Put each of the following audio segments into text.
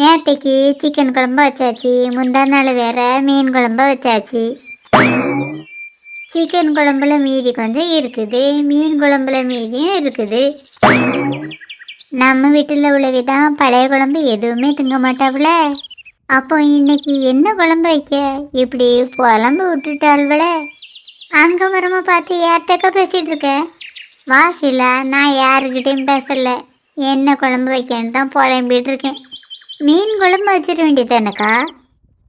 நேற்றுக்கு சிக்கன் குழம்பு வச்சாச்சு. முந்தா நாள் வேற மீன் குழம்பு வச்சாச்சு. சிக்கன் குழம்புல மீதி கொஞ்சம் இருக்குது. மீன் குழம்புல மீதியும் இருக்குது. நம்ம வீட்டில் உள்ளவி தான் பழைய குழம்பு எதுவுமே திங்க மாட்டாப்புல. அப்போ இன்னைக்கு என்ன குழம்பு வைக்க? இப்படி குழம்பு விட்டுட்டாள்வல அங்கே வரமா பார்த்து யார்கிட்டக்கா பேசிகிட்டு இருக்க? வாசில நான் யாருக்கிட்டையும் பேசல. என்ன குழம்பு வைக்கன்னு தான் புலம்பிட்டு இருக்கேன். மீன் குழம்பு வச்சிட வேண்டியதானக்கா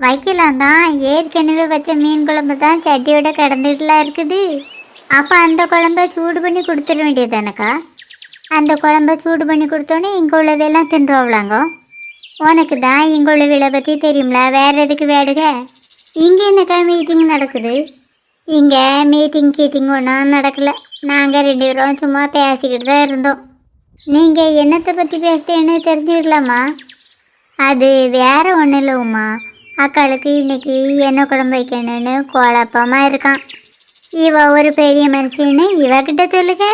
வைக்கலாம் தான் ஏற்கனவே வச்ச மீன் குழம்பு தான் சட்டியோட கிடந்துட்டுலாம் இருக்குது. அப்போ அந்த குழம்ப சூடு பண்ணி கொடுத்துட வேண்டியதானக்கா அந்த குழம்ப சூடு பண்ணி கொடுத்தோன்னே இங்கே உள்ளதெல்லாம் தின்றுவாங்களாங்க உனக்கு தான் இங்கே உள்ள விலை பற்றி தெரியும்ல? வேறு எதுக்கு வேடுக? இங்கே என்னக்கா மீட்டிங் நடக்குது? இங்கே மீட்டிங் கீட்டிங் ஒன்றும் நடக்கல. நாங்கள் ரெண்டு பேரும் சும்மா பேசிக்கிட்டு தான் இருந்தோம். நீங்கள் என்னத்தை பற்றி பேசுகிறேன்னு தெரிஞ்சுக்கலாமா? அது வேற ஒன்றும் இல்லை உமா. அக்காளுக்கு இன்னைக்கு என்ன குழம்பு வைக்கணும்னு குழப்பமாக இருக்கான். இவ ஒரு பெரிய மனுஷன்னு இவகிட்ட சொல்லுங்க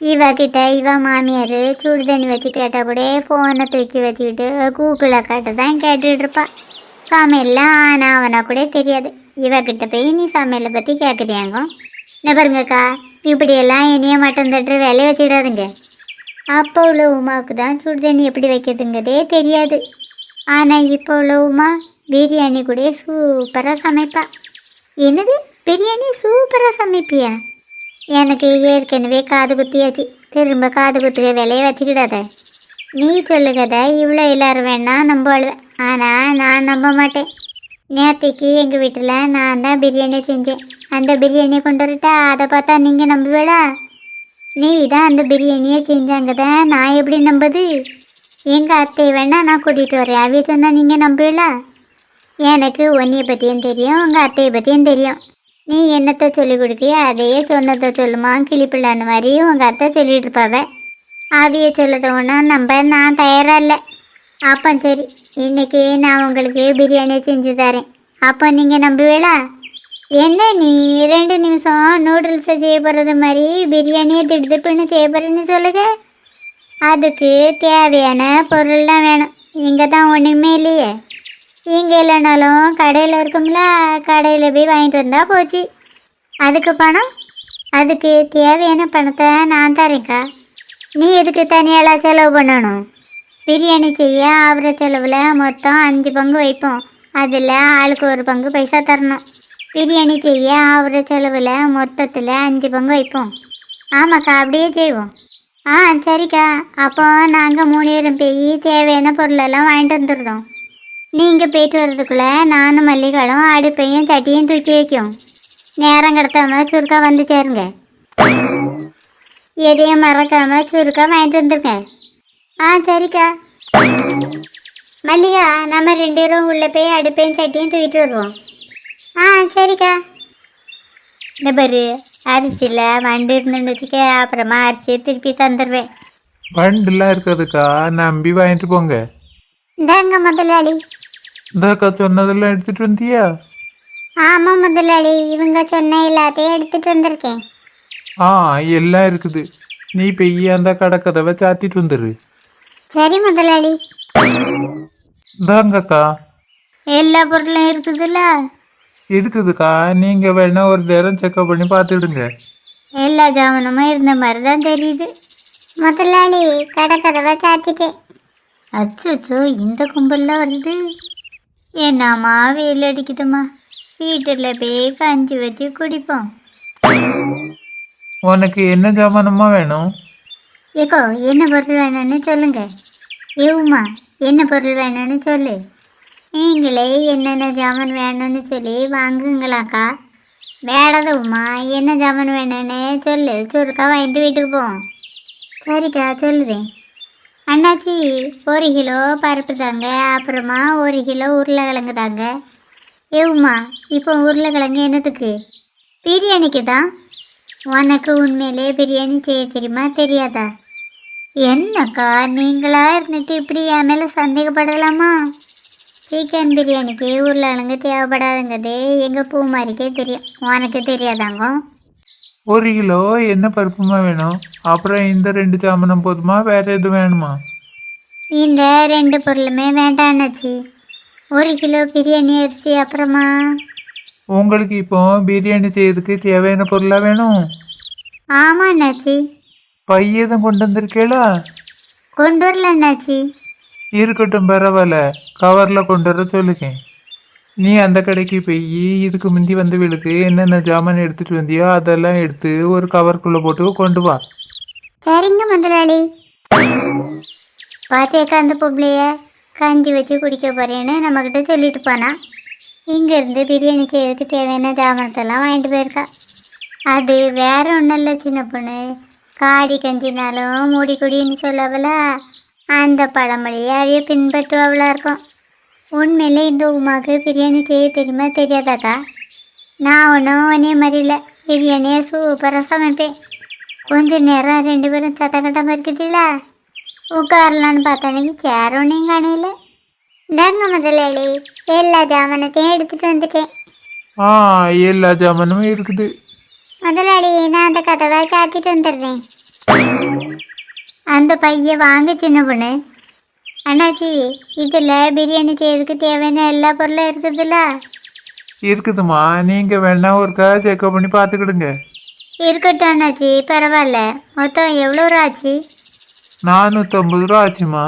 இவகிட்ட இவ மாமியார் சுடு தண்ணி வச்சு கேட்டால் கூட ஃபோனை தூக்கி வச்சுக்கிட்டு கூகுளை அக்காட்ட தான் கேட்டுட்டு இருப்பா. சமையல்லாம் ஆனா அவனா கூட தெரியாது. இவகிட்ட போய் நீ சமையலை பற்றி கேட்குறியாங்க என்ன பாருங்கக்கா இப்படியெல்லாம் இனிய மட்டன் தட்டுற வேலையை வச்சுக்கிடாதுங்க. அப்போ உள்ள உமாவுக்கு தான் சுடு தண்ணி எப்படி வைக்கிறதுங்கிறதே தெரியாது. ஆனால் இப்போ உள்ள உமா பிரியாணி கூட சூப்பராக சமைப்பா. என்னது? பிரியாணி சூப்பராக சமைப்பியா? எனக்கு ஏற்கனவே காது குத்தியாச்சு. திரும்ப காது குத்துக்க வேலையை வச்சுக்கிடாத. நீ சொல்லுகத இவ்வளோ எல்லாரும் வேணா நம்புவாளுவேன் ஆனால் நான் நம்ப மாட்டேன். நேற்றுக்கு எங்கள் வீட்டில் நான் தான் பிரியாணி செஞ்சேன். அந்த பிரியாணியை கொண்டு வரட்டா? அதை பார்த்தா நீங்கள் நம்புவேளா? நீ தான் அந்த பிரியாணியை செஞ்சாங்க தான் நான் எப்படி நம்புது எங்கள் அத்தை வேணா நான் கூட்டிகிட்டு வரேன். அவைய சொன்னால் நீங்கள் நம்புவீங்களா எனக்கு உன்னையை பற்றியும் தெரியும் உங்கள் அத்தையை பற்றியும் தெரியும். நீ என்னத்தை சொல்லிக் கொடுக்கியோ அதையே சொன்னதை சொல்லுமா கிளிப்பிள்ளான மாதிரி உங்கள் அத்தை சொல்லிட்டு இருப்பாவ. அவைய சொல்லத ஒன்றும் நம்ப நான் தயாராக இல்லை. அப்போ சரி இன்றைக்கி நான் உங்களுக்கு பிரியாணி செஞ்சு தரேன். அப்போ நீங்கள் நம்புவீங்களா என்ன நீ ரெண்டு நிமிஷம் நூடுல்ஸை செய்ய போகிறது மாதிரி பிரியாணியை திடுதிப்புன்னு செய்ய போகிறேன்னு சொல்லுங்கள் அதுக்கு தேவையான பொருள்லாம் வேணும். இங்கே தான் ஒன்றுமே இல்லையே. இங்கே இல்லைனாலும் கடையில் இருக்கும்ல கடையில் போய் வாங்கிட்டு வந்தால் போச்சு. அதுக்கு பணம்? அதுக்கு தேவையான பணத்தை நான் தரேன்க்கா. நீ எதுக்கு தனியாலாம் செலவு பண்ணணும்? பிரியாணி செய்ய ஆகிற செலவில் மொத்தம் அஞ்சு பங்கு வைப்போம். அதில் ஆளுக்கு ஒரு பங்கு பைசா தரணும். பிரியாணி செய்ய ஆகிற செலவில் மொத்தத்தில் அஞ்சு பங்கு வைப்போம். ஆமாக்கா அப்படியே செய்வோம். ஆ சரிக்கா. அப்போ நாங்கள் மூணு பேரும் போய் தேவையான பொருளெல்லாம் வாங்கிட்டு வந்துடுறோம். நீங்கள் போயிட்டு வர்றதுக்குள்ளே நானும் மல்லிகளும் அடுப்பையும் சட்டியும் தூக்கி வைக்கும். நேரம் கிடத்தாமல் சுருக்கா வந்து சேருங்க. எதையும் மறக்காமல் சுருக்கா வாங்கிட்டு வந்துருங்க. ஆ சரிக்கா. மல்லிகா நம்ம ரெண்டு பேரும் உள்ளே போய் அடுப்பையும் சட்டியும் தூக்கிட்டு வருவோம். ஆ சரிக்கா. இந்த பாரு அரிசியில் வண்டு இருந்துன்னு வச்சுக்க அப்புறமா அரிசியை திருப்பி தந்துடுவேன் வண்டுலாம் இருக்கிறதுக்கா? நம்பி வாங்கிட்டு போங்க. இந்தாங்க முதலாளி. இந்தாக்கா சொன்னதெல்லாம் எடுத்துட்டு வந்தியா? ஆமாம் முதலாளி இவங்க சொன்ன எல்லாத்தையும் எடுத்துட்டு வந்திருக்கேன். ஆ எல்லாம் இருக்குது. நீ பெய்ய அந்த கடக்கதவை சாத்திட்டு வந்துரு. சரி முதலாளி. இந்தாங்கக்கா. எல்லா பொருளும் இருக்குதுல்ல? இருக்குதுக்கா நீங்க வேணா ஒரு நேரம் செக்அப் பண்ணி பார்த்துடுங்க எல்லா ஜாமனமும் இருந்த மாதிரி தான் தெரியுது. முதலாளி கடை கதவை சாத்திட்டேன். அச்சோ இந்த கும்பல்லாம் வருது என்னம்மா வெயில் அடிக்குதுமா? வீட்டில் போய் கஞ்சி வச்சு குடிப்போம். உனக்கு என்ன ஜாமானமா வேணும்? ஏக்கோ என்ன பொருள் வேணும்னு சொல்லுங்க. ஏவுமா என்ன பொருள் வேணும்னு சொல்லு. நீங்களே என்னென்ன ஜாமான் வேணும்னு சொல்லி வாங்குங்களாக்கா? வேடாத உமா என்ன ஜாமான் வேணும்னு சொல்லு. சுருக்கா வாங்கிட்டு வீட்டுக்கு போவோம் சரிக்கா சொல்லுதேன் அண்ணாச்சி ஒரு கிலோ பருப்பு தாங்க. அப்புறமா ஒரு கிலோ உருளைக்கிழங்கு தாங்க. ஏவுமா இப்போ உருளைக்கிழங்கு என்னத்துக்கு? பிரியாணிக்கு தான்? உனக்கு உண்மையிலே பிரியாணி செய்ய தெரியுமா தெரியாதா? என்னக்கா நீங்களா இருந்துட்டு இப்படி என் மேலே சந்தேகப்படலாமா? சிக்கன் பிரியாணிக்கு உருளைக்கிழங்கு தேவைப்படாதுங்கிறது எங்கள் பூமாரிக்கே தெரியும். உனக்கு தெரியாதாங்க? ஒரு கிலோ என்ன பருப்புமா வேணும். அப்புறம் இந்த ரெண்டு ஜாமானம் போதுமா? வேற எதுவும் வேணுமா? இந்த ரெண்டு பொருளுமே வேண்டாம் அண்ணாச்சி. ஒரு கிலோ பிரியாணி அரிசி அப்புறமா? உங்களுக்கு இப்போ பிரியாணி செய்யறதுக்கு தேவையான பொருளா வேணும்? ஆமாம் அண்ணாச்சி. பையதும் கொண்டு வந்திருக்கேளா? கொண்டு வரல அண்ணாச்சி. இருக்கட்டும் பரவாயில்ல. கவரில் கொண்டு வர சொல்லுங்க. நீ அந்த கடைக்கு போய் இதுக்கு முந்தி வந்தவளுக்கு என்னென்ன ஜாமான் எடுத்துட்டு வந்தியோ அதெல்லாம் எடுத்து ஒரு கவருக்குள்ளே போட்டு கொண்டு வா. சரிங்க முதலாளி. பார்த்தேக்கா அந்த பொம்பளைய? கஞ்சி வச்சு குடிக்க போறேன்னு நம்மக்கிட்ட சொல்லிட்டு போனா. இங்கேருந்து பிரியாணி செய்யறதுக்கு தேவையான ஜாமானத்தெல்லாம் வாங்கிட்டு போயிருக்கா. அது வேற ஒன்றும் இல்லை சின்ன பொண்ணு. காடி கஞ்சினாலும் மூடி குடின்னு சொல்லவல அந்த பழமொழியை அவைய இருக்கும். உண்மையிலே இந்த உமாக்கு பிரியாணி செய்ய தெரியுமா தெரியாதாக்கா? நான் ஒன்றும் ஒன்னே மாதிரி இல்லை பிரியாணியை சூப்பராக சமைப்பேன். கொஞ்ச நேரம் ரெண்டு பேரும் சத்த கட்டாம இருக்குதுல்ல? உட்காரலான்னு பார்த்தானே சேர் ஒன்றையும் காணையில இந்தாங்க முதலாளி எல்லா ஜாமானத்தையும் எடுத்துட்டு வந்துட்டேன். ஆ எல்லா ஜாமானும் இருக்குது. முதலாளி நான் அந்த கதவை சாத்திட்டு வந்துடுறேன். அந்த பைய வாங்க சின்ன பொண்ணு. அண்ணாச்சி இதில் பிரியாணி செய்யறதுக்கு தேவையான எல்லா பொருளும் இருக்குதுல்ல? இருக்குதுமா நீங்கள் வேணா ஒருக்கா செக்அப் பண்ணி பார்த்துக்கிடுங்க. இருக்கட்டும் அண்ணாச்சி பரவாயில்ல. மொத்தம் எவ்வளோ ரூபா ஆச்சு? நானூற்றம்பது ரூபா ஆச்சுமா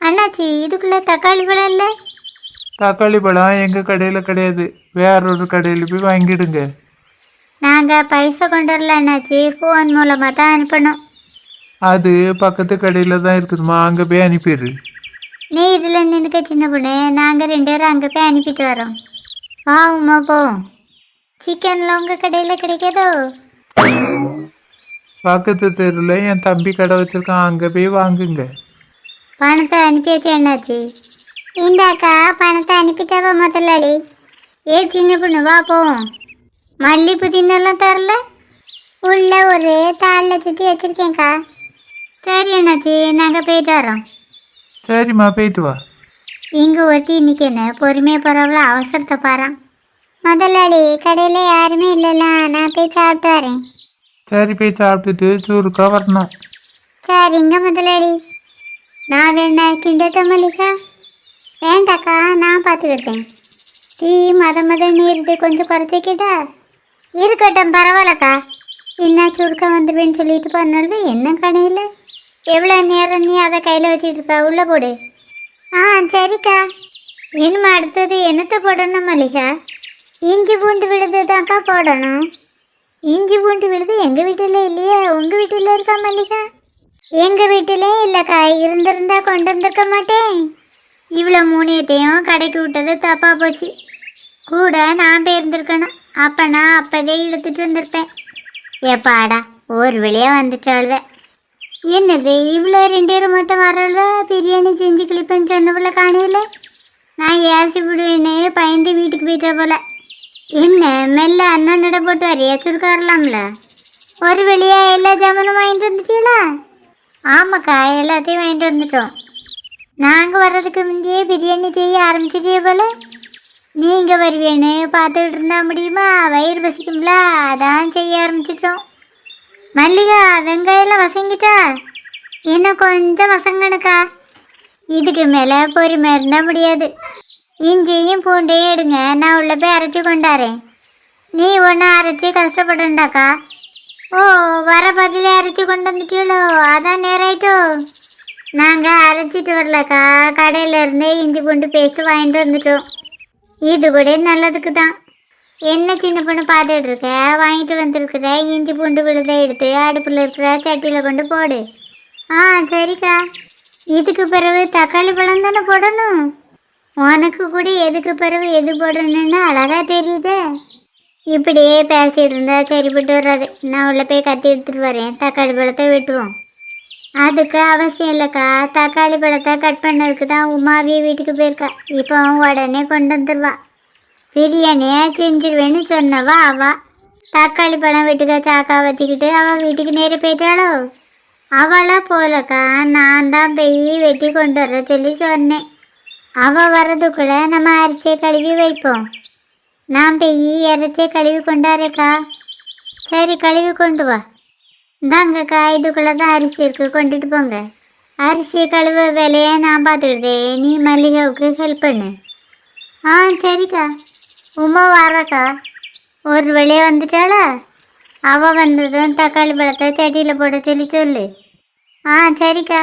அண்ணாச்சி இதுக்குள்ளே தக்காளி பழம் இல்லை? தக்காளி பழம் எங்கள் கடையில் கிடையாது. வேற ஒரு கடையில் போய் வாங்கிடுங்க. நாங்கள் பைசா கொண்டு வரல அண்ணாச்சி. ஃபோன் மூலமாக தான் அனுப்பணும். அது பக்கத்து கடையில் தான் இருக்குதுமா அங்கே போய் அனுப்பிடு. நீ இதில் நினைக்க சின்ன பொண்ணு. நாங்கள் ரெண்டு பேரும் அங்கே போய் அனுப்பிட்டு வரோம். வா உமா போவோம் சிக்கனில் உங்கள் கடையில் கிடைக்காதோ? பக்கத்து தெருவில் என் தம்பி கடை வச்சிருக்கான். அங்கே போய் வாங்குங்க. பணத்தை அனுப்பி வச்சு என்னாச்சு இந்தாக்கா பணத்தை அனுப்பிட்டாவா முதலாளி? ஏ சின்ன பொண்ணு வா போவோம் மல்லி புதினெல்லாம் தரல? உள்ள ஒரு தாளில் சுற்றி வச்சுருக்கேன்க்கா. சரி அண்ணாச்சி. நாங்கள் போயிட்டு வரோம் சரிம்மா போயிட்டு வா. இங்கே ஒருத்தி இன்னைக்கு என்ன பொறுமையாக போகிறவள அவசரத்தை பாறான் முதலாளி கடையில் யாருமே இல்லைல்ல. நான் போய் சாப்பிட்டு வரேன். சரி போய் சாப்பிட்டுட்டு சூருக்கா வரணும். சரிங்க முதலாளி. நான் வேணா கிண்டட்ட மல்லிகா. வேண்டாக்கா நான் பார்த்துக்கிட்டேன். டீ மத மத நீருது கொஞ்சம் குறைச்சிக்கிட்டா? இருக்கட்டும் பரவாயில்லக்கா. என்ன சுருக்க வந்துடுவேன்னு சொல்லிட்டு பண்ணது என்ன கடையில்? எவ்வளோ நேரம் நீ அதை கையில் வச்சுட்டு இருப்ப? உள்ளே போடு. ஆ சரிக்கா. இனிமே அடுத்தது என்னத்தை போடணும் மல்லிகா? இஞ்சி பூண்டு விழுது தான்க்கா போடணும். இஞ்சி பூண்டு விழுது எங்கள் வீட்டில் இல்லையே? உங்கள் வீட்டில் இருக்கா மல்லிகா? எங்கள் வீட்டிலே இல்லைக்கா. இருந்திருந்தா கொண்டு வந்திருக்க மாட்டேன். இவ்வளோ மூணியத்தையும் கடைக்கு விட்டது தப்பாக போச்சு. கூட நான் போயிருந்திருக்கணும். அப்போ நான் அப்போதே இழுத்துட்டு வந்திருப்பேன். ஏப்பாடா ஒரு வழியாக வந்துட்டாள்வே என்னது இவ்வளோ ரெண்டு பேரும் மட்டும் வரல? பிரியாணி செஞ்சு கிளிப்பேன்னு சொன்னவள காணையில் நான் ஏசி விடுவேன்னு பயந்து வீட்டுக்கு போயிட்ட போல. என்ன மெல்ல அண்ணன் நட போட்டு வரையா? சுருக்க வரலாம்ல ஒரு வழியா எல்லா ஜாமானும் வாங்கிட்டு வந்துட்டீங்களா ஆமாக்கா எல்லாத்தையும் வாங்கிட்டு வந்துட்டோம். நாங்கள் வர்றதுக்கு முந்தையே பிரியாணி செய்ய ஆரம்பிச்சிட்டே போல. நீங்கள் வருவேன்னு பார்த்துக்கிட்டு இருந்தா முடியுமா? வயிறு பசிக்கும்ல அதான் செய்ய ஆரம்பிச்சிட்டோம். மல்லிகா வெங்காயம்லாம் வசங்கிட்டா? இன்னும் கொஞ்சம் வசங்கணுக்கா. இதுக்கு மேலே பொறுமை இருந்தால் முடியாது. இஞ்சியும் பூண்டையும் எடுங்க நான் உள்ள போய் அரைச்சி கொண்டாரேன் நீ ஒன்று அரைச்சி கஷ்டப்படண்டாக்கா. ஓ வர பதிலே அரைச்சி கொண்டு வந்துட்டீங்களோ அதான் நேராயிட்டோ. நாங்கள் அரைச்சிட்டு வரலக்கா. கடையில இருந்தே இஞ்சி பூண்டு பேஸ்ட்டு வாங்கிட்டு வந்துட்டோம். இது கூட நல்லதுக்கு தான் என்ன சின்ன பொண்ணு பார்த்துட்டு இருக்க வாங்கிட்டு வந்திருக்கிற இஞ்சி பூண்டு விழுத எடுத்து அடுப்பில் இருக்கிற சட்டியில் கொண்டு போடு. ஆ சரிக்கா. இதுக்கு பிறகு தக்காளி பழம் தானே போடணும்? உனக்கு கூட எதுக்கு பிறகு எது போடணும்னு அழகா தெரியுதே. இப்படியே பேசிட்டு இருந்தால் சரிப்பட்டு வராது. நான் உள்ள போய் கத்தி எடுத்துட்டு வரேன். தக்காளி பழத்தை வெட்டுவோம். அதுக்கு அவசியம் இல்லைக்கா. தக்காளி பழத்தை கட் பண்ணதுக்கு தான் உமாவிய வீட்டுக்கு போயிருக்கா. இப்போ உடனே கொண்டு வந்துடுவா பிரியாணியை செஞ்சிருவேன்னு சொன்னவா அவா. தக்காளி பழம் வீட்டுக்கு சாக்கா வச்சுக்கிட்டு அவள் வீட்டுக்கு நேர போயிட்டாளோ? அவளா போலக்கா நான் தான் போய் வெட்டி கொண்டு வர சொல்லி சொன்னேன். அவள் வர்றதுக்குள்ளே நம்ம அரிசியை கழுவி வைப்போம். நான் போய் இறச்சியை கழுவி கொண்டாரேக்கா சரி கழுவி கொண்டு வா. இந்தாங்கக்கா இதுக்குள்ளே தான் அரிசி இருக்கு கொண்டுட்டு போங்க. அரிசியை கழுவ வேலையை நான் பார்த்துக்கிட்டேன். நீ மல்லிகாவுக்கு ஹெல்ப் பண்ணு. ஆ சரிக்கா. உமா வரக்கா. ஒரு வெளியே வந்துட்டாளா? அவள் வந்ததும் தக்காளி பழத்தை சட்டியில் போட சொல்லி சொல்லு. ஆ சரிக்கா.